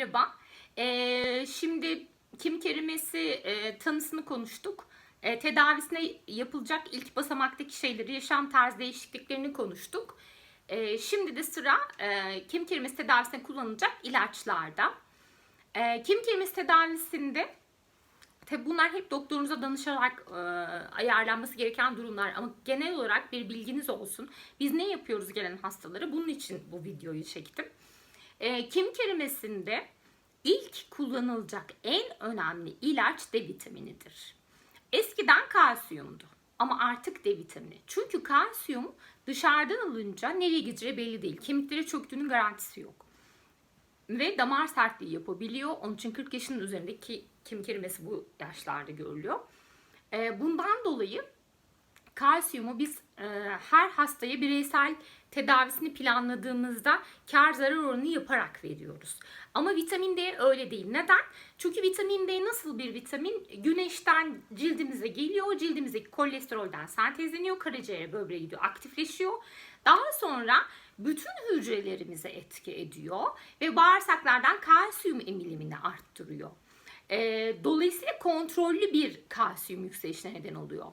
merhaba. Ee, şimdi kim kelimesi e, tanısını konuştuk. E, tedavisine yapılacak ilk basamaktaki şeyleri, yaşam tarzı değişikliklerini konuştuk. E, şimdi de sıra e, kim kelimesi tedavisine kullanılacak ilaçlarda. E, kim kelimesi tedavisinde Tabi bunlar hep doktorunuza danışarak e, ayarlanması gereken durumlar ama genel olarak bir bilginiz olsun. Biz ne yapıyoruz gelen hastalara? Bunun için bu videoyu çektim. E, kim kelimesinde ilk kullanılacak en önemli ilaç D vitaminidir. Eskiden kalsiyumdu ama artık D vitamini. Çünkü kalsiyum dışarıdan alınca nereye gideceği belli değil. Kemiklere çöktüğünün garantisi yok. Ve damar sertliği yapabiliyor. Onun için 40 yaşının üzerindeki kim kelimesi bu yaşlarda görülüyor. E, bundan dolayı kalsiyumu biz e, her hastaya bireysel tedavisini planladığımızda kar zarar oranı yaparak veriyoruz. Ama vitamin D öyle değil. Neden? Çünkü vitamin D nasıl bir vitamin? Güneşten cildimize geliyor. Cildimizdeki kolesterolden sentezleniyor. Karaciğere böbreğe gidiyor. Aktifleşiyor. Daha sonra bütün hücrelerimize etki ediyor ve bağırsaklardan kalsiyum emilimini arttırıyor. E, dolayısıyla kontrollü bir kalsiyum yükselişine neden oluyor.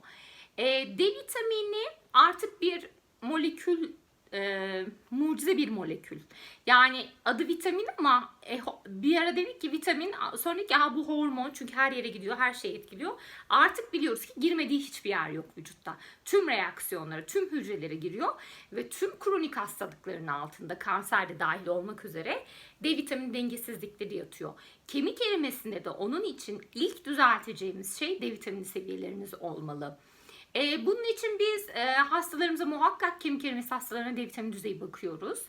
E, D vitamini artık bir molekül e, mucize bir molekül. Yani adı vitamin ama e, bir ara dedik ki vitamin sonra ki ha bu hormon çünkü her yere gidiyor her şeyi etkiliyor. Artık biliyoruz ki girmediği hiçbir yer yok vücutta. Tüm reaksiyonlara, tüm hücrelere giriyor ve tüm kronik hastalıkların altında kanser de dahil olmak üzere D vitamini dengesizlikleri yatıyor. Kemik erimesinde de onun için ilk düzelteceğimiz şey D vitamini seviyeleriniz olmalı. E, bunun için biz e, hastalarımıza muhakkak kemik erimesi hastalarına D vitamini düzeyi bakıyoruz.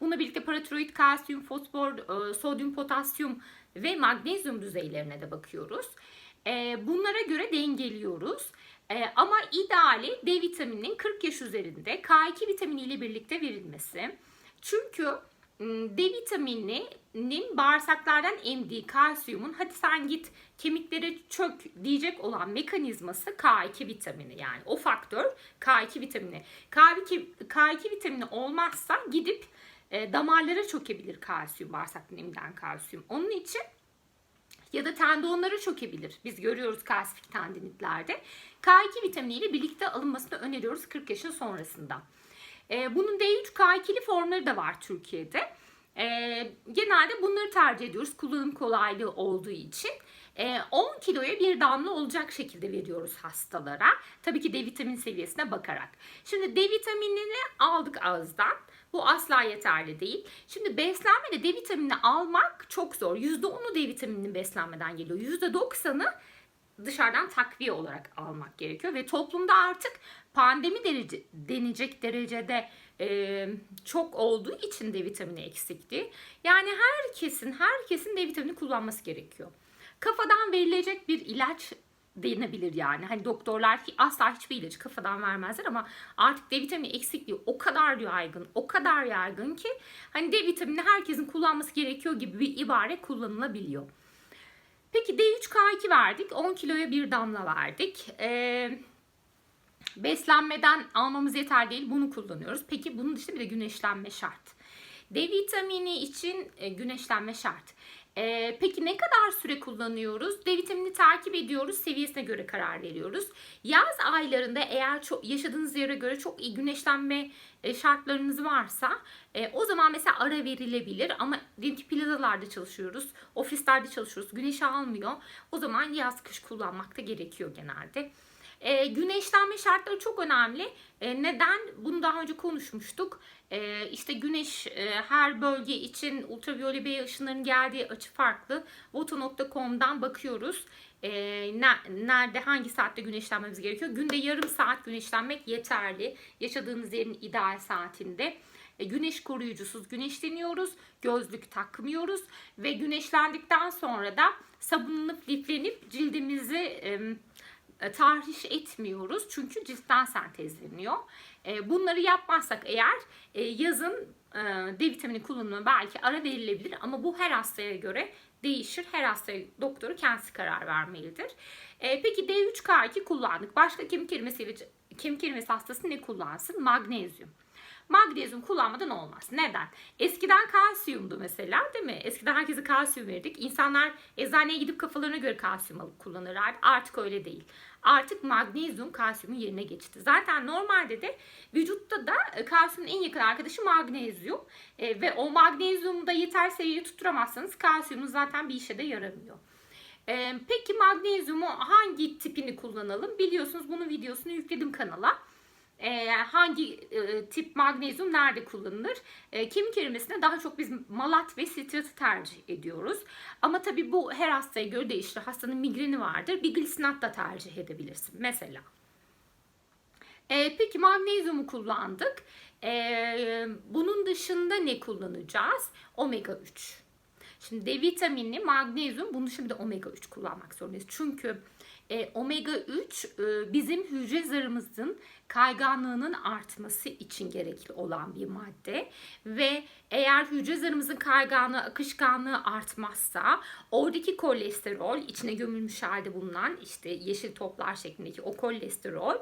Bununla birlikte paratiroid, kalsiyum, fosfor, e, sodyum, potasyum ve magnezyum düzeylerine de bakıyoruz. E, bunlara göre dengeliyoruz. E, ama ideali D vitamininin 40 yaş üzerinde K2 vitamini ile birlikte verilmesi. Çünkü D vitamininin bağırsaklardan emdiği kalsiyumun hadi sen git kemiklere çök diyecek olan mekanizması K2 vitamini yani o faktör K2 vitamini. K2, K2 vitamini olmazsa gidip e, damarlara çökebilir kalsiyum bağırsaktan emilen kalsiyum. Onun için ya da tendonlara çökebilir. Biz görüyoruz kalsifik tendinitlerde. K2 vitamini ile birlikte alınmasını öneriyoruz 40 yaşın sonrasında. E, bunun D3K2'li formları da var Türkiye'de. E, genelde bunları tercih ediyoruz kullanım kolaylığı olduğu için. E, 10 kiloya bir damla olacak şekilde veriyoruz hastalara. Tabii ki D vitamini seviyesine bakarak. Şimdi D vitaminini aldık ağızdan. Bu asla yeterli değil. Şimdi beslenmede D vitaminini almak çok zor. %10'u D vitamininin beslenmeden geliyor. %90'ı dışarıdan takviye olarak almak gerekiyor ve toplumda artık pandemi derece, denecek derecede e, çok olduğu için D vitamini eksikliği. Yani herkesin herkesin D vitamini kullanması gerekiyor. Kafadan verilecek bir ilaç denebilir yani. Hani doktorlar asla hiçbir ilacı kafadan vermezler ama artık D vitamini eksikliği o kadar yaygın, o kadar yaygın ki hani D vitamini herkesin kullanması gerekiyor gibi bir ibare kullanılabiliyor. Peki D3K2 verdik. 10 kiloya bir damla verdik. Ee, beslenmeden almamız yeter değil. Bunu kullanıyoruz. Peki bunun dışında bir de güneşlenme şart. D vitamini için e, güneşlenme şart. Ee, peki ne kadar süre kullanıyoruz? D vitamini takip ediyoruz. Seviyesine göre karar veriyoruz. Yaz aylarında eğer çok, yaşadığınız yere göre çok iyi güneşlenme e, şartlarınız varsa e, o zaman mesela ara verilebilir. Ama diyelim ki plazalarda çalışıyoruz, ofislerde çalışıyoruz. Güneş almıyor. O zaman yaz kış kullanmak da gerekiyor genelde. E, güneşlenme şartları çok önemli. E, neden? Bunu daha önce konuşmuştuk. E, işte güneş e, her bölge için ultraviyole B ışınlarının geldiği açı farklı. Voto.com'dan bakıyoruz. E, ne, nerede hangi saatte güneşlenmemiz gerekiyor? Günde yarım saat güneşlenmek yeterli. Yaşadığınız yerin ideal saatinde. E, güneş koruyucusuz güneşleniyoruz. Gözlük takmıyoruz. Ve güneşlendikten sonra da sabunlanıp liflenip cildimizi... E, tahriş etmiyoruz. Çünkü ciltten sentezleniyor. E, bunları yapmazsak eğer e, yazın D vitamini kullanımı belki ara verilebilir ama bu her hastaya göre değişir. Her hastaya doktoru kendisi karar vermelidir. Peki D3K2 kullandık. Başka kemik erimesi, kemik erimesi hastası ne kullansın? Magnezyum. Magnezyum kullanmadan olmaz. Neden? Eskiden kalsiyumdu mesela değil mi? Eskiden herkese kalsiyum verdik. İnsanlar eczaneye gidip kafalarına göre kalsiyum alıp kullanırlar. Artık öyle değil. Artık magnezyum kalsiyumun yerine geçti. Zaten normalde de vücutta da e, kalsiyumun en yakın arkadaşı magnezyum. E, ve o magnezyumu da yeter seviyeye tutturamazsanız kalsiyumun zaten bir işe de yaramıyor. E, peki magnezyumu hangi tipini kullanalım? Biliyorsunuz bunun videosunu yükledim kanala. E, hangi e, tip magnezyum nerede kullanılır? E, kemik erimesine daha çok biz malat ve sitratı tercih ediyoruz. Ama tabii bu her hastaya göre değişir. Hastanın migreni vardır. Bir glisinat da tercih edebilirsin mesela. E, peki magnezyumu kullandık. E, bunun dışında ne kullanacağız? Omega 3. Şimdi D vitamini, magnezyum, bunun dışında bir de omega 3 kullanmak zorundayız. Çünkü e, omega 3 e, bizim hücre zarımızın kayganlığının artması için gerekli olan bir madde ve eğer hücre zarımızın kayganlığı, akışkanlığı artmazsa oradaki kolesterol içine gömülmüş halde bulunan işte yeşil toplar şeklindeki o kolesterol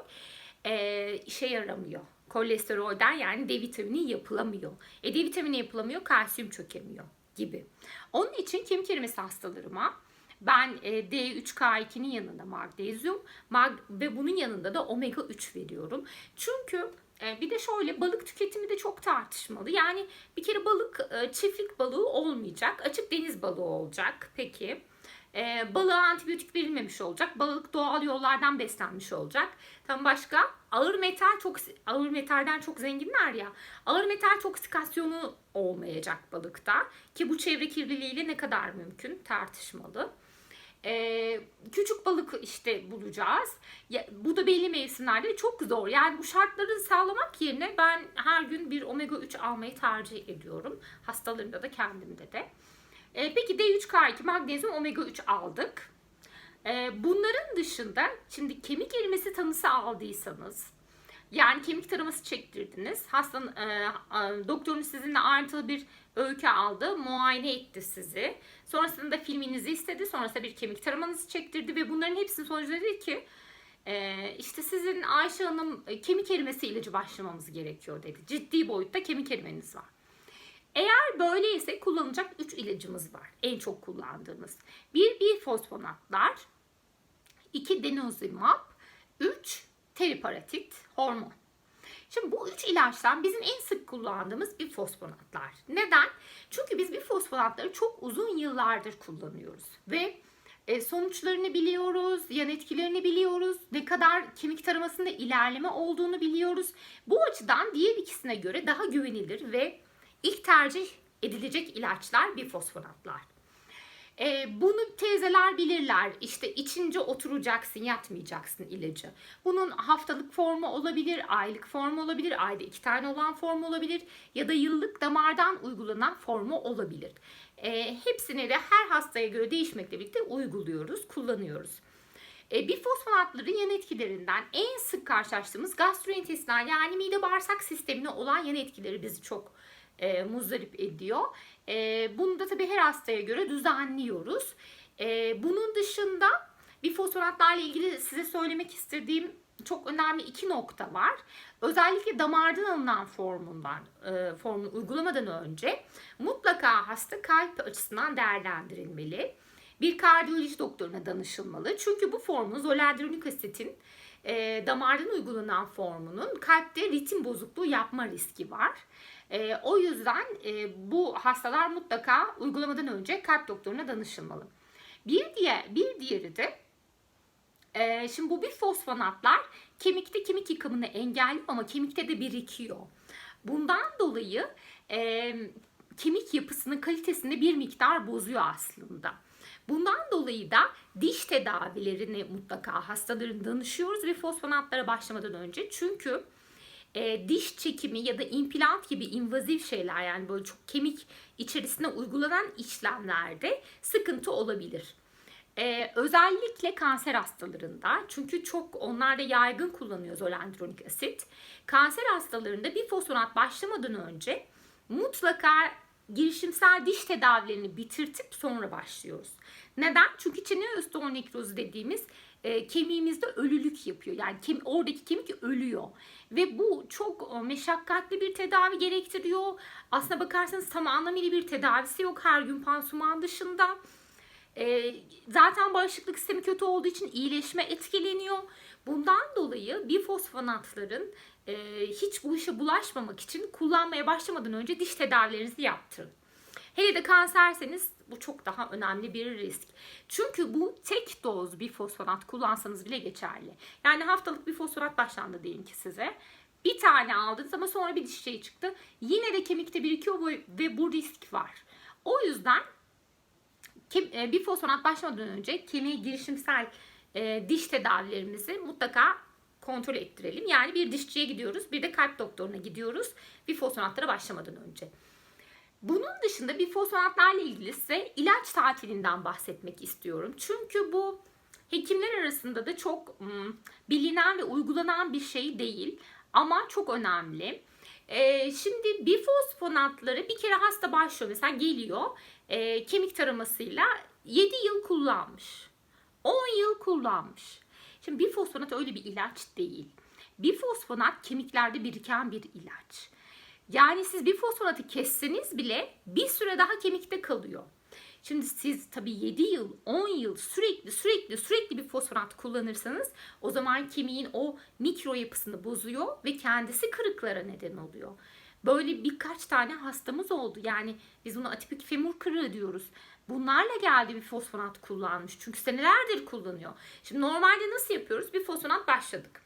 e, işe yaramıyor. Kolesterolden yani D vitamini yapılamıyor. E D vitamini yapılamıyor, kalsiyum çökemiyor gibi. Onun için kemik erimesi hastalarıma ben e, D3K2'nin yanında magnezyum mag ve bunun yanında da omega 3 veriyorum. Çünkü e, bir de şöyle balık tüketimi de çok tartışmalı. Yani bir kere balık e, çiftlik balığı olmayacak. Açık deniz balığı olacak. Peki. Balığa antibiyotik verilmemiş olacak. Balık doğal yollardan beslenmiş olacak. Tam başka ağır metal çok ağır metalden çok zenginler ya. Ağır metal toksikasyonu olmayacak balıkta ki bu çevre kirliliğiyle ne kadar mümkün tartışmalı. Ee, küçük balık işte bulacağız. Ya, bu da belli mevsimlerde çok zor. Yani bu şartları sağlamak yerine ben her gün bir omega 3 almayı tercih ediyorum. Hastalarımda da kendimde de. Ee, peki D3K2 magnezyum omega 3 aldık. Ee, bunların dışında şimdi kemik erimesi tanısı aldıysanız yani kemik taraması çektirdiniz. Hastanın e, doktorunuz sizinle ayrıntılı bir öykü aldı, muayene etti sizi. Sonrasında filminizi istedi, sonrasında bir kemik taramanızı çektirdi ve bunların hepsinin sonucu dedi ki e, işte sizin Ayşe Hanım e, kemik erimesi ilacı başlamamız gerekiyor dedi. Ciddi boyutta kemik erimeniz var. Eğer böyleyse kullanacak 3 ilacımız var. En çok kullandığımız. Bir bifosfonatlar, 2 denosumab, 3 teriparatit hormon. Şimdi bu üç ilaçtan bizim en sık kullandığımız bir fosfonatlar. Neden? Çünkü biz bir fosfonatları çok uzun yıllardır kullanıyoruz ve e, sonuçlarını biliyoruz, yan etkilerini biliyoruz, ne kadar kemik taramasında ilerleme olduğunu biliyoruz. Bu açıdan diğer ikisine göre daha güvenilir ve ilk tercih edilecek ilaçlar bir fosfonatlar. E, bunu teyzeler bilirler. İşte içince oturacaksın, yatmayacaksın ilacı. Bunun haftalık formu olabilir, aylık formu olabilir, ayda iki tane olan formu olabilir ya da yıllık damardan uygulanan formu olabilir. E, hepsini de her hastaya göre değişmekle birlikte uyguluyoruz, kullanıyoruz. E, bifosfonatların yan etkilerinden en sık karşılaştığımız gastrointestinal yani mide bağırsak sistemine olan yan etkileri bizi çok e, muzdarip ediyor. E, bunu da tabii her hastaya göre düzenliyoruz. E, bunun dışında bifosfonatlarla ilgili size söylemek istediğim çok önemli iki nokta var. Özellikle damardan alınan formundan, e, formunu uygulamadan önce mutlaka hasta kalp açısından değerlendirilmeli. Bir kardiyoloji doktoruna danışılmalı. Çünkü bu formun zoledronik asitin e, damardan uygulanan formunun kalpte ritim bozukluğu yapma riski var. E, o yüzden e, bu hastalar mutlaka uygulamadan önce kalp doktoruna danışılmalı. Bir diğer bir diğeri de e, şimdi bu bir fosfonatlar kemikte kemik yıkımını engelliyor ama kemikte de birikiyor. Bundan dolayı e, kemik yapısının kalitesini bir miktar bozuyor aslında. Bundan dolayı da diş tedavilerini mutlaka hastaların danışıyoruz ve fosfonatlara başlamadan önce. Çünkü e, diş çekimi ya da implant gibi invazif şeyler yani böyle çok kemik içerisine uygulanan işlemlerde sıkıntı olabilir. Ee, özellikle kanser hastalarında çünkü çok onlarda yaygın kullanıyor zolendronik asit. Kanser hastalarında bir fosfonat başlamadan önce mutlaka girişimsel diş tedavilerini bitirtip sonra başlıyoruz. Neden? Çünkü çene osteonekrozu dediğimiz e, kemiğimizde ölülük yapıyor. Yani kem, oradaki kemik ölüyor. Ve bu çok e, meşakkatli bir tedavi gerektiriyor. Aslına bakarsanız tam anlamıyla bir tedavisi yok her gün pansuman dışında. E, zaten bağışıklık sistemi kötü olduğu için iyileşme etkileniyor. Bundan dolayı bifosfonatların e, hiç bu işe bulaşmamak için kullanmaya başlamadan önce diş tedavilerinizi yaptırın. Hele de kanserseniz bu çok daha önemli bir risk. Çünkü bu tek doz bir fosfonat kullansanız bile geçerli. Yani haftalık bir fosfonat başlandı diyelim ki size. Bir tane aldınız ama sonra bir diş şeyi çıktı. Yine de kemikte birikiyor ve bu risk var. O yüzden e, bir fosfonat başlamadan önce kemiğe girişimsel e, diş tedavilerimizi mutlaka kontrol ettirelim. Yani bir dişçiye gidiyoruz, bir de kalp doktoruna gidiyoruz bir fosfonatlara başlamadan önce. Bunun dışında bir fosfonatlarla ilgili size ilaç tatilinden bahsetmek istiyorum. Çünkü bu hekimler arasında da çok mm, bilinen ve uygulanan bir şey değil ama çok önemli. Ee, şimdi bifosfonatları bir kere hasta başlıyor mesela geliyor e, kemik taramasıyla 7 yıl kullanmış. 10 yıl kullanmış. Şimdi bifosfonat öyle bir ilaç değil. Bifosfonat kemiklerde biriken bir ilaç. Yani siz bir fosfonatı kesseniz bile bir süre daha kemikte kalıyor. Şimdi siz tabii 7 yıl, 10 yıl sürekli sürekli sürekli bir fosfonat kullanırsanız o zaman kemiğin o mikro yapısını bozuyor ve kendisi kırıklara neden oluyor. Böyle birkaç tane hastamız oldu. Yani biz buna atipik femur kırığı diyoruz. Bunlarla geldi bir fosfonat kullanmış. Çünkü senelerdir kullanıyor. Şimdi normalde nasıl yapıyoruz? Bir fosfonat başladık.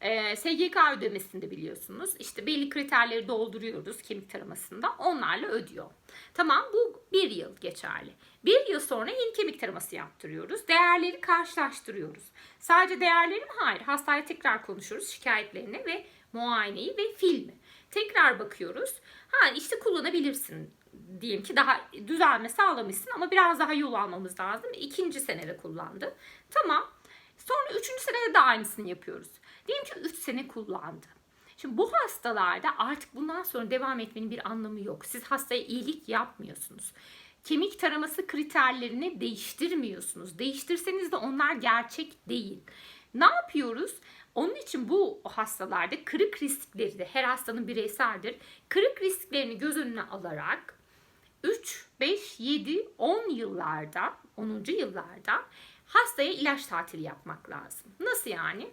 Ee, SGK ödemesinde biliyorsunuz. İşte belli kriterleri dolduruyoruz kemik taramasında. Onlarla ödüyor. Tamam bu bir yıl geçerli. Bir yıl sonra yeni kemik taraması yaptırıyoruz. Değerleri karşılaştırıyoruz. Sadece değerleri mi? Hayır. Hastaya tekrar konuşuyoruz şikayetlerini ve muayeneyi ve filmi. Tekrar bakıyoruz. Ha işte kullanabilirsin diyelim ki daha düzelme sağlamışsın ama biraz daha yol almamız lazım. İkinci senede kullandı. Tamam. Sonra üçüncü senede de aynısını yapıyoruz. Diyelim ki 3 sene kullandı. Şimdi bu hastalarda artık bundan sonra devam etmenin bir anlamı yok. Siz hastaya iyilik yapmıyorsunuz. Kemik taraması kriterlerini değiştirmiyorsunuz. Değiştirseniz de onlar gerçek değil. Ne yapıyoruz? Onun için bu hastalarda kırık riskleri de her hastanın bireyseldir. Kırık risklerini göz önüne alarak 3, 5, 7, 10 yıllarda, 10. yıllarda hastaya ilaç tatili yapmak lazım. Nasıl yani?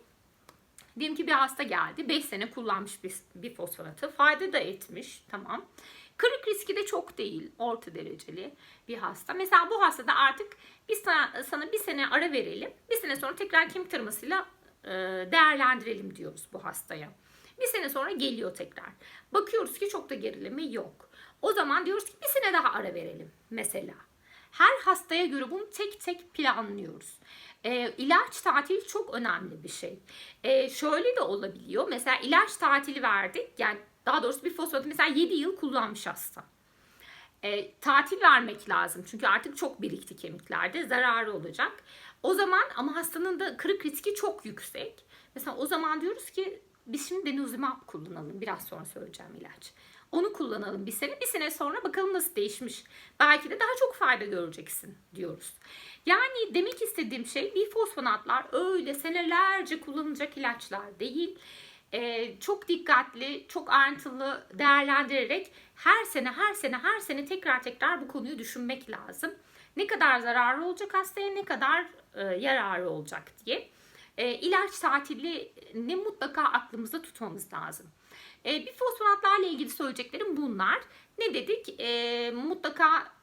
Diyelim ki bir hasta geldi. 5 sene kullanmış bir, bir fosfonatı. Fayda da etmiş. Tamam. Kırık riski de çok değil. Orta dereceli bir hasta. Mesela bu hastada artık biz sana, sana bir sene ara verelim. Bir sene sonra tekrar kemik taramasıyla değerlendirelim diyoruz bu hastaya. Bir sene sonra geliyor tekrar. Bakıyoruz ki çok da gerileme yok. O zaman diyoruz ki bir sene daha ara verelim mesela. Her hastaya göre bunu tek tek planlıyoruz. E, ilaç tatili çok önemli bir şey. E, şöyle de olabiliyor. Mesela ilaç tatili verdik. Yani daha doğrusu bir fosfatı mesela 7 yıl kullanmış hasta. E, tatil vermek lazım. Çünkü artık çok birikti kemiklerde. Zararı olacak. O zaman ama hastanın da kırık riski çok yüksek. Mesela o zaman diyoruz ki biz şimdi denozimab kullanalım. Biraz sonra söyleyeceğim ilaç. Onu kullanalım bir sene. Bir sene sonra bakalım nasıl değişmiş. Belki de daha çok fayda göreceksin diyoruz. Yani demek istediğim şey bifosfonatlar öyle senelerce kullanılacak ilaçlar değil. Ee, çok dikkatli, çok ayrıntılı değerlendirerek her sene, her sene, her sene tekrar tekrar bu konuyu düşünmek lazım. Ne kadar zararlı olacak hastaya, ne kadar e, yararı olacak diye. E, ilaç tatilini mutlaka aklımızda tutmamız lazım. E, bifosfonatlarla ilgili söyleyeceklerim bunlar. Ne dedik? E, mutlaka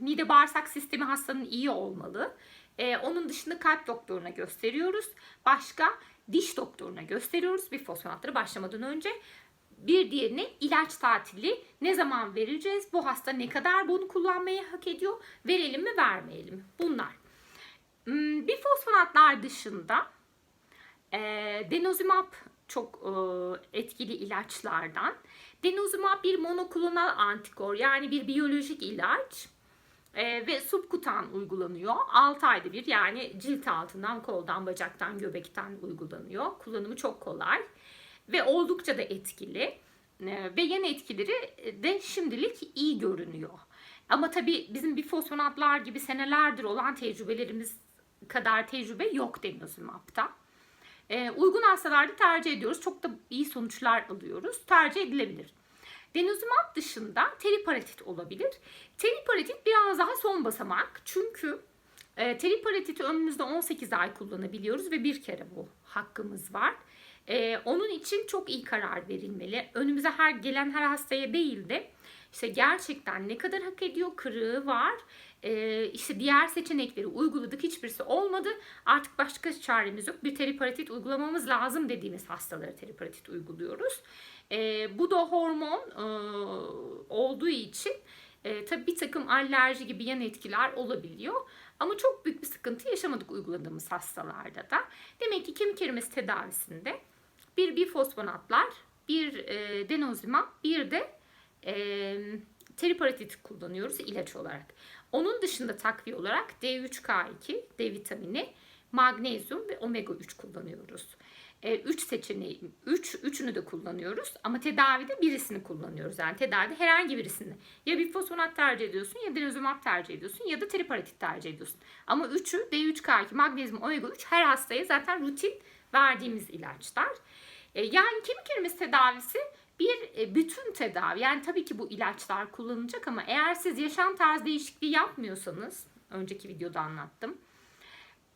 mide bağırsak sistemi hastanın iyi olmalı. E, onun dışında kalp doktoruna gösteriyoruz. Başka diş doktoruna gösteriyoruz bifosfonatları başlamadan önce. Bir diğerine ilaç tatili ne zaman vereceğiz? Bu hasta ne kadar bunu kullanmayı hak ediyor? Verelim mi vermeyelim mi? Bunlar. Hmm, Bifosfonatlar dışında e, denozimab çok e, etkili ilaçlardan. Denozimab bir monoklonal antikor yani bir biyolojik ilaç e, ve subkutan uygulanıyor. 6 ayda bir yani cilt altından, koldan, bacaktan, göbekten uygulanıyor. Kullanımı çok kolay ve oldukça da etkili. E, ve yan etkileri de şimdilik iyi görünüyor. Ama tabii bizim bir fosfonatlar gibi senelerdir olan tecrübelerimiz kadar tecrübe yok denizumab'da. E, uygun hastalarda tercih ediyoruz. Çok da iyi sonuçlar alıyoruz. Tercih edilebilir. Denizumab dışında teriparetit olabilir. Teriparetit biraz daha son basamak. Çünkü e, teriparetiti ömrümüzde 18 ay kullanabiliyoruz ve bir kere bu hakkımız var. E, onun için çok iyi karar verilmeli. Önümüze her gelen her hastaya değil de işte gerçekten ne kadar hak ediyor, kırığı var. E, işte diğer seçenekleri uyguladık, hiçbirisi olmadı. Artık başka çaremiz yok. Bir teriparetit uygulamamız lazım dediğimiz hastalara teriparetit uyguluyoruz. E, bu da hormon e, olduğu için e, tabii bir takım alerji gibi yan etkiler olabiliyor. Ama çok büyük bir sıkıntı yaşamadık uyguladığımız hastalarda da. Demek ki kemik erimesi tedavisinde bir bifosfonatlar, bir e, denozimab, bir de e, teriparetit kullanıyoruz ilaç olarak. Onun dışında takviye olarak D3K2, D vitamini, magnezyum ve omega 3 kullanıyoruz. 3 seçeneği, 3 üç, üçünü de kullanıyoruz ama tedavide birisini kullanıyoruz. Yani tedavide herhangi birisini ya bifosfonat tercih ediyorsun ya denozumab tercih ediyorsun ya da teriparetit tercih ediyorsun. Ama üçü D3K2, magnezyum, omega 3 her hastaya zaten rutin verdiğimiz ilaçlar. E, Yani kemik erimesi tedavisi bir e, bütün tedavi. Yani tabii ki bu ilaçlar kullanılacak ama eğer siz yaşam tarzı değişikliği yapmıyorsanız, önceki videoda anlattım.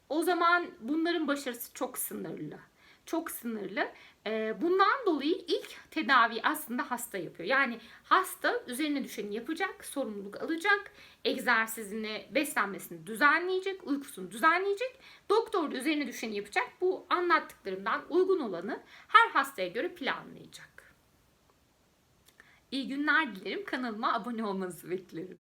O zaman bunların başarısı çok sınırlı. Çok sınırlı. E, Bundan dolayı ilk tedavi aslında hasta yapıyor. Yani hasta üzerine düşeni yapacak, sorumluluk alacak, egzersizini, beslenmesini düzenleyecek, uykusunu düzenleyecek. Doktor da üzerine düşeni yapacak. Bu anlattıklarımdan uygun olanı her hastaya göre planlayacak. İyi günler dilerim. Kanalıma abone olmanızı beklerim.